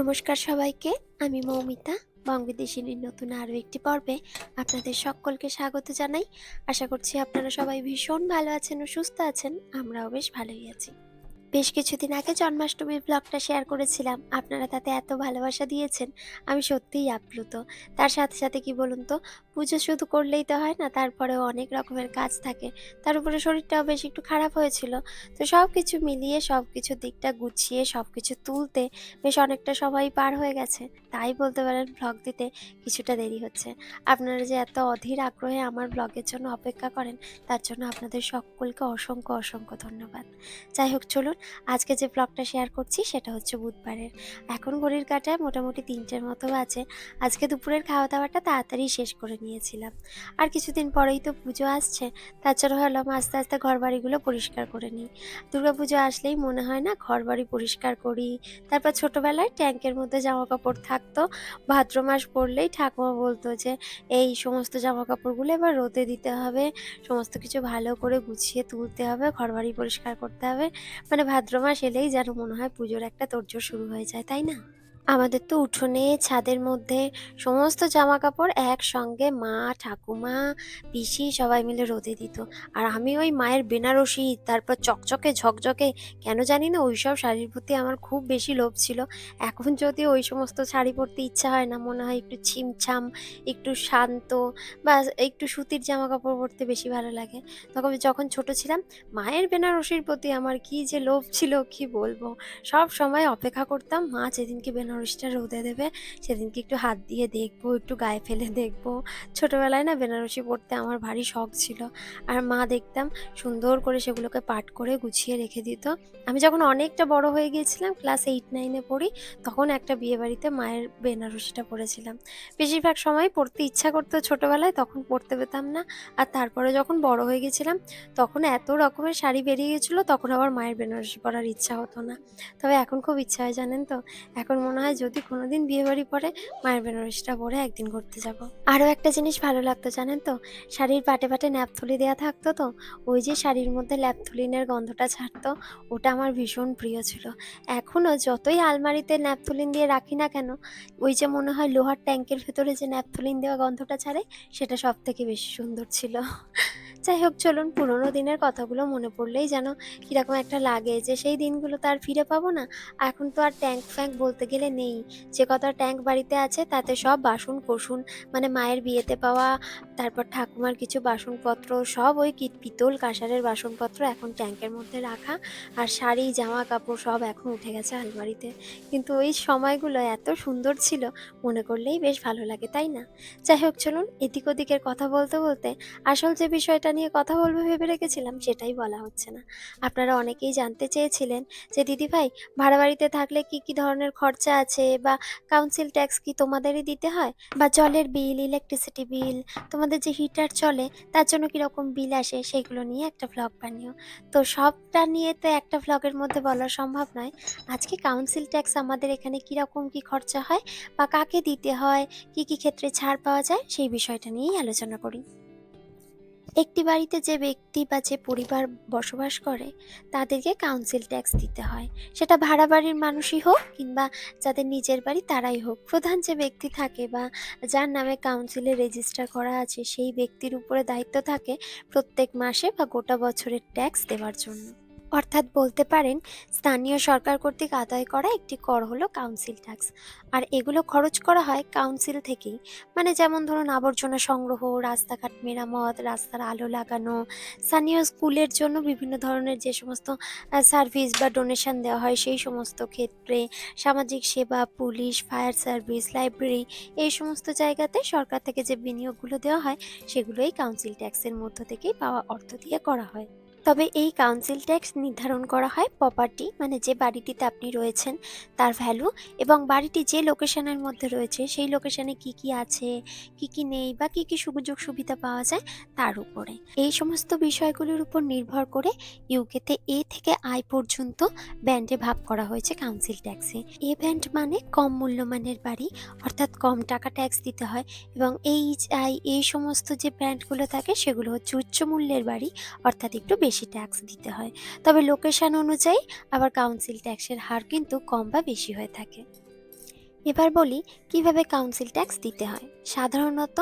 নমস্কার সবাইকে, আমি মৌমিতা বঙ্গবিদেশিনীর নতুন আরও একটি পর্বে আপনাদের সকলকে স্বাগত জানাই। আশা করছি আপনারা সবাই ভীষণ ভালো আছেন ও সুস্থ আছেন, আমরাও বেশ ভালোই আছি। বেশ কিছুদিন আগে জন্মাষ্টমীর ব্লগটা শেয়ার করেছিলাম, আপনারা তাতে এত ভালোবাসা দিয়েছেন, আমি সত্যিই আপ্লুত। তার সাথে সাথে কি বলুন তো পুজো শুধু করলেই তো হয় না, তারপরেও অনেক রকমের কাজ থাকে। তার উপরে শরীরটাও বেশ একটু খারাপ হয়েছিল। তো সব কিছু মিলিয়ে সব কিছুর দিকটা গুছিয়ে সব কিছু তুলতে বেশ অনেকটা সময় পার হয়ে গেছে। তাই বলতে পারেন ব্লগ দিতে কিছুটা দেরি হচ্ছে। আপনারা যে এত অধীর আগ্রহে আমার ব্লগের জন্য অপেক্ষা করেন, তার জন্য আপনাদের সকলকে অসংখ্য অসংখ্য ধন্যবাদ। যাই হোক, চলুন আজকে যে ব্লগটা শেয়ার করছি, সেটা হচ্ছে বুধবারের। এখন ঘড়ির কাটায় মোটামুটি তিনটের মতো আছে আজকে দুপুরের খাওয়া দাওয়াটা তাড়াতাড়ি শেষ করে নিয়েছিলাম। আর কিছুদিন পরেই তো পুজো আসছে তাছাড়া ভাবলাম আস্তে আস্তে ঘর বাড়িগুলো পরিষ্কার করে নিই। দুর্গাপুজো আসলেই মনে হয় না ঘর বাড়ি পরিষ্কার করি, তারপর ছোটবেলায় ট্যাঙ্কের মধ্যে জামা কাপড় থাকতো, ভাদ্র মাস পড়লেই ঠাকুমা বলতো যে, এই সমস্ত জামা কাপড়গুলো এবার রোদে দিতে হবে, সমস্ত কিছু ভালো করে গুছিয়ে তুলতে হবে ঘর বাড়ি পরিষ্কার করতে হবে। মানে ভাদ্র মাস এলেই যেন মনে হয় পুজোর একটা তোড়জোড় শুরু হয়ে যায়, তাই না? আমাদের তো উঠোনে, ছাদের মধ্যে সমস্ত জামা কাপড় একসঙ্গে মা, ঠাকুমা, পিসি সবাই মিলে রোদে দিত। আর আমি ওই মায়ের বেনারসি, তারপর চকচকে, ঝকঝকে, কেন জানি না ওইসব শাড়ির প্রতি আমার খুব বেশি লোভ ছিল। এখন যদি ওই সমস্ত শাড়ি পরতে ইচ্ছা হয় না, মনে হয় একটু ছিমছাম, একটু শান্ত বা একটু সুতির জামা কাপড় পরতে বেশি ভালো লাগে। তখন যখন ছোট ছিলাম, মায়ের বেনারসির প্রতি আমার কি যে লোভ ছিল, কি বলব? সব সময় অপেক্ষা করতাম, মা যেদিনকে বেনারসিটা রোদে দেবে, সেদিনকে একটু হাত দিয়ে দেখব, একটু গায়ে ফেলে দেখব। ছোটোবেলায় না বেনারসি পড়তে আমার ভারী শখ ছিল। আর মা দেখতাম সুন্দর করে সেগুলোকে পাট করে গুছিয়ে রেখে দিত। আমি যখন অনেকটা বড় হয়ে গিয়েছিলাম, ক্লাস এইট, নাইনে পড়ি, তখন একটা বিয়ে বাড়িতে মায়ের বেনারসিটা পড়েছিলাম। বেশিরভাগ সময় পড়তে ইচ্ছা করতো ছোটোবেলায়, তখন পড়তে পেতাম না। আর তারপরে যখন বড় হয়ে গেছিলাম তখন এত রকমের শাড়ি বেরিয়ে গেছিল তখন আবার মায়ের বেনারসি পরার ইচ্ছা হতো না। তবে এখন খুব ইচ্ছা হয় জানেন তো? এখন মনে হয় যদি কোনোদিন বিয়ে বাড়ি পরে মায়ের বেনারসিটা পরে একদিন ঘুরতে যাব। আরও একটা জিনিস ভালো লাগতো জানেন তো? শাড়ির পাটে পাটে ন্যাপথলি দেওয়া থাকতো তো? ওই যে শাড়ির মধ্যে ল্যাপথলিনের গন্ধটা ছাড়তো, ওটা আমার ভীষণ প্রিয় ছিল। এখনও যতই আলমারিতে ন্যাপথলিন দিয়ে রাখি না কেন, ওই যে মনে হয় লোহার ট্যাঙ্কের ভেতরে যে ন্যাপথলিন দেওয়া গন্ধটা ছাড়ে, সেটা সব থেকে বেশি সুন্দর ছিল। যাই হোক, চলুন পুরোনো দিনের কথাগুলো মনে পড়লেই যেন কীরকম একটা লাগে যে সেই দিনগুলো তো আর ফিরে পাবো না। এখন তো আর ট্যাঙ্ক ফ্যাঙ্ক বলতে গেলে নেই। যে কটা ট্যাঙ্ক বাড়িতে আছে তাতে সব বাসন কোসুন মানে মায়ের বিয়েতে পাওয়া, তারপর ঠাকুমার কিছু বাসনপত্র, সব ওই কি পিতল কাঁসারের বাসনপত্র এখন ট্যাঙ্কের মধ্যে রাখা, আর শাড়ি জামা কাপড় সব এখন উঠে গেছে আলমারিতে। কিন্তু ওই সময়গুলো এত সুন্দর ছিল, মনে করলেই বেশ ভালো লাগে, তাই না? যাই হোক, চলুন এদিক ওদিকের কথা বলতে বলতে আসল যে বিষয়টা নিয়ে কথা বলব ভেবে রেখেছিলাম, সেটাই বলা হচ্ছে না। আপনারা অনেকেই জানতে চেয়েছিলেন যে, দিদি ভাই, ভাড়া বাড়িতে থাকলে কি কি ধরনের খরচা আছে বা কাউন্সিল ট্যাক্স কি তোমাদেরই দিতে হয়? বা জলের বিল ইলেকট্রিসিটি বিল তোমাদের যে হিটার চলে, তার জন্য কীরকম বিল আসে? সেগুলো নিয়ে একটা ভ্লগ বানিও। তো সবটা নিয়ে তো একটা ভ্লগের মধ্যে বলা সম্ভব নয়। আজকে কাউন্সিল ট্যাক্স আমাদের এখানে কীরকম কি খরচা হয় বা কাকে দিতে হয়, কি কি ক্ষেত্রে ছাড় পাওয়া যায়, সেই বিষয়টা নিয়েই আলোচনা করি। একটি বাড়িতে যে ব্যক্তি বা যে পরিবার বসবাস করে, তাদেরকে কাউন্সিল ট্যাক্স দিতে হয়। সেটা ভাড়া বাড়ির মানুষই হোক কিংবা যাদের নিজের বাড়ি তারাই হোক। প্রধান যে ব্যক্তি থাকে বা যার নামে কাউন্সিলে রেজিস্টার করা আছে, সেই ব্যক্তির উপরে দায়িত্ব থাকে প্রত্যেক মাসে বা গোটা বছরের ট্যাক্স দেওয়ার জন্য। অর্থাৎ বলতে পারেন, স্থানীয় সরকার কর্তৃক আদায় করা একটি কর হলো কাউন্সিল ট্যাক্স আর এগুলো খরচ করা হয় কাউন্সিল থেকেই। মানে যেমন ধরুন, আবর্জনা সংগ্রহ, রাস্তাঘাট মেরামত, রাস্তার আলো লাগানো, স্থানীয় স্কুলের জন্য বিভিন্ন ধরনের যে সমস্ত সার্ভিস বা ডোনেশন দেওয়া হয়, সেই সমস্ত ক্ষেত্রে সামাজিক সেবা, পুলিশ ফায়ার সার্ভিস লাইব্রেরি এই সমস্ত জায়গাতে সরকার থেকে যে বিনিয়োগগুলো দেওয়া হয়, সেগুলোই কাউন্সিল ট্যাক্সের মধ্য থেকেই পাওয়া অর্থ দিয়ে করা হয়। তবে এই কাউন্সিল ট্যাক্স নির্ধারণ করা হয় প্রপার্টি মানে যে বাড়িটিতে আপনি রয়েছেন, তার ভ্যালু এবং বাড়িটি যে লোকেশনের মধ্যে রয়েছে, সেই লোকেশনে কি কি আছে, কি কি নেই বা কি কি সুযোগ সুবিধা পাওয়া যায়, তার উপরে। এই সমস্ত বিষয়গুলির উপর নির্ভর করে ইউকেতে এ থেকে আয় পর্যন্ত ব্যান্ডে ভাগ করা হয়েছে কাউন্সিল ট্যাক্সে এ। ব্যান্ড মানে কম মূল্যমানের বাড়ি, অর্থাৎ কম টাকা ট্যাক্স দিতে হয় এবং এইচ আই এই সমস্ত যে ব্র্যান্ডগুলো থাকে, সেগুলো হচ্ছে উচ্চ মূল্যের বাড়ি, অর্থাৎ একটু বেশি। ট্যাক্স দিতে হয়। তবে লোকেশন অনুযায়ী আবার কাউন্সিল ট্যাক্সের হার কিন্তু কম বা বেশি হয়ে থাকে। এবার বলি কীভাবে কাউন্সিল ট্যাক্স দিতে হয়? সাধারণত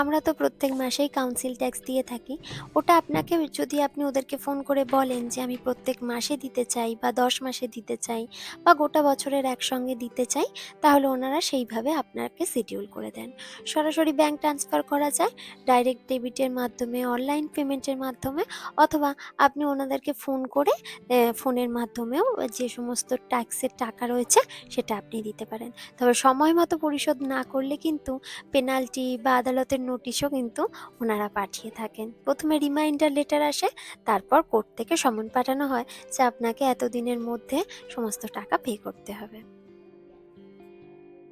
আমরা তো প্রত্যেক মাসেই কাউন্সিল ট্যাক্স দিয়ে থাকি। ওটা আপনাকে যদি আপনি ওদেরকে ফোন করে বলেন যে আমি প্রত্যেক মাসে দিতে চাই বা দশ মাসে দিতে চাই বা গোটা বছরের একসঙ্গে দিতে চাই, তাহলে ওনারা সেইভাবে আপনাকে শিডিউল করে দেন। সরাসরি ব্যাংক ট্রান্সফার করা যায় ডাইরেক্ট ডেবিটের মাধ্যমে অনলাইন পেমেন্টের মাধ্যমে, অথবা আপনি ওনাদেরকে ফোন করে ফোনের মাধ্যমেও যে সমস্ত ট্যাক্সের টাকা রয়েছে, সেটা আপনি দিতে পারেন। তবে সময় মতো পরিশোধ না করলে কিন্তু পেনাল্টি বা আদালতের নোটিশও কিন্তু ওনারা পাঠিয়ে থাকেন। প্রথমে রিমাইন্ডার লেটার আসে, তারপর কোর্ট থেকে সমন পাঠানো হয় যে আপনাকে এতদিনের মধ্যে সমস্ত টাকা পে করতে হবে।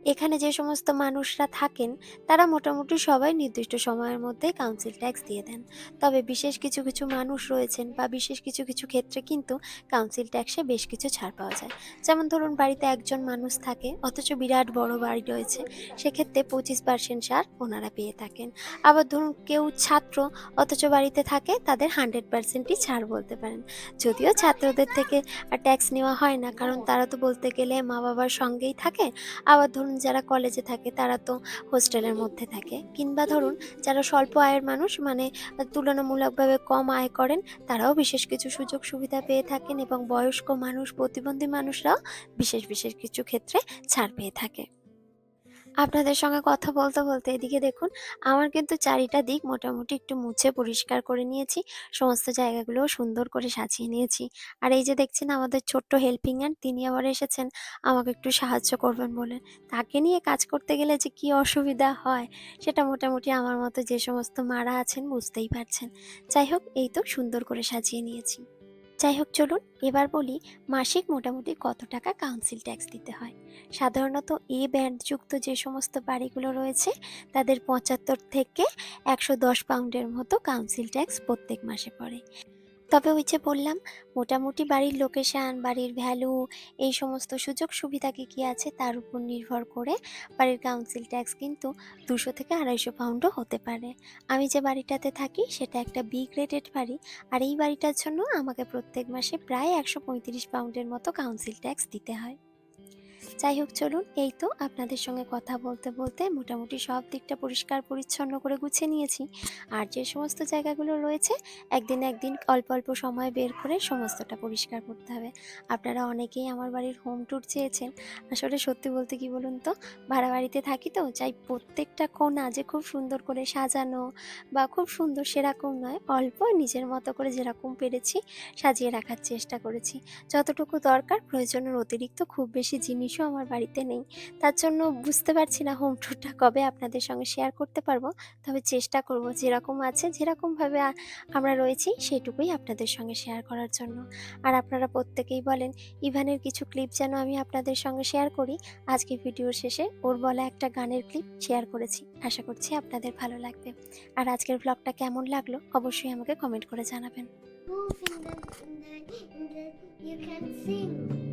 এখানে যে সমস্ত মানুষরা থাকেন, তারা মোটামুটি সবাই নির্দিষ্ট সময়ের মধ্যে কাউন্সিল ট্যাক্স দিয়ে দেন। তবে বিশেষ কিছু কিছু মানুষ রয়েছেন বা বিশেষ কিছু কিছু ক্ষেত্রে কিন্তু কাউন্সিল ট্যাক্সে বেশ কিছু ছাড় পাওয়া যায়। যেমন ধরুন, বাড়িতে একজন মানুষ থাকে, অথচ বিরাট বড় বাড়ি রয়েছে, সেক্ষেত্রে পঁচিশ পার্সেন্ট ছাড় ওনারা পেয়ে থাকেন। আবার ধরুন, কেউ ছাত্র অথচ বাড়িতে থাকে, তাদের হান্ড্রেড পার্সেন্টই ছাড় বলতে পারেন। যদিও ছাত্রদের থেকে আর ট্যাক্স নেওয়া হয় না, কারণ তারা তো বলতে গেলে মা বাবার সঙ্গেই থাকে। আবার ধরুন যারা কলেজে থাকে, তারা তো হোস্টেলের মধ্যে থাকে। কিংবা ধরুন, যারা স্বল্প আয়ের মানুষ মানে তুলনামূলকভাবে কম আয় করেন, তারাও বিশেষ কিছু সুযোগ সুবিধা পেয়ে থাকেন এবং বয়স্ক মানুষ, প্রতিবন্ধী মানুষরাও বিশেষ বিশেষ কিছু ক্ষেত্রে ছাড় পেয়ে থাকে। আপনাদের সঙ্গে কথা বলতে বলতে এদিকে দেখুন, আমার কিন্তু চারিটা দিক মোটামুটি একটু মুছে পরিষ্কার করে নিয়েছি, সমস্ত জায়গাগুলোও সুন্দর করে সাজিয়ে নিয়েছি। আর এই যে দেখছেন আমাদের ছোট্ট হেল্পিং হ্যান্ড তিনি আবার এসেছেন, আমাকে একটু সাহায্য করবেন বলে। তাকে নিয়ে কাজ করতে গেলে যে কি অসুবিধা হয়, সেটা মোটামুটি আমার মতো যে সমস্ত মারা আছেন বুঝতেই পারছেন। যাই হোক, এই তো সুন্দর করে সাজিয়ে নিয়েছি। যাই হোক, চলুন এবার বলি মাসিক মোটামুটি কত টাকা কাউন্সিল ট্যাক্স দিতে হয়। সাধারণত এ ব্যান্ডযুক্ত যে সমস্ত বাড়িগুলো রয়েছে, তাদের পঁচাত্তর থেকে একশো দশ পাউন্ডের মতো কাউন্সিল ট্যাক্স প্রত্যেক মাসে পড়ে। তবে ওই যে বললাম, মোটামুটি বাড়ির লোকেশান বাড়ির ভ্যালু এই সমস্ত সুযোগ সুবিধা কী কী আছে তার উপর নির্ভর করে বাড়ির কাউন্সিল ট্যাক্স কিন্তু দুশো থেকে আড়াইশো পাউন্ডও হতে পারে। আমি যে বাড়িটাতে থাকি সেটা একটা বি গ্রেডেড বাড়ি, আর এই বাড়িটার জন্য আমাকে প্রত্যেক মাসে প্রায় একশো পঁয়ত্রিশ পাউন্ডের মতো কাউন্সিল ট্যাক্স দিতে হয়। যাই হোক, চলুন এই তো আপনাদের সঙ্গে কথা বলতে বলতে মোটামুটি সব দিকটা পরিষ্কার, পরিচ্ছন্ন করে গুছিয়ে নিয়েছি। আর যে সমস্ত জায়গাগুলো রয়েছে, একদিন একদিন অল্প অল্প সময় বের করে সমস্তটা পরিষ্কার করতে হবে। আপনারা অনেকেই আমার বাড়ির হোম ট্যুর চেয়েছেন। আসলে সত্যি বলতে কি বলুন তো, ভাড়া বাড়িতে থাকি তো চাই প্রত্যেকটা কোণা যে খুব সুন্দর করে সাজানো বা খুব সুন্দর সেরকম নয়, অল্প নিজের মতো করে যেরকম পেরেছি, সাজিয়ে রাখার চেষ্টা করেছি। যতটুকু দরকার, প্রয়োজনের অতিরিক্ত খুব বেশি জিনিসও আমার বাড়িতে নেই। তার জন্য বুঝতে পারছি না হোম ট্যুরটা কবে আপনাদের সঙ্গে শেয়ার করতে পারব। তবে চেষ্টা করব যেরকম আছে যেরকমভাবে আমরা রয়েছি সেটুকুই আপনাদের সঙ্গে শেয়ার করার জন্য। আর আপনারা প্রত্যেকেই বলেন ইভানের কিছু ক্লিপ যেন আমি আপনাদের সঙ্গে শেয়ার করি। আজকে ভিডিওর শেষে ওর বলা একটা গানের ক্লিপ শেয়ার করেছি। আশা করছি আপনাদের ভালো লাগবে। আর আজকের ব্লগটা কেমন লাগল অবশ্যই আমাকে কমেন্ট করে জানাবেন। Move in the, in in the, you can sing.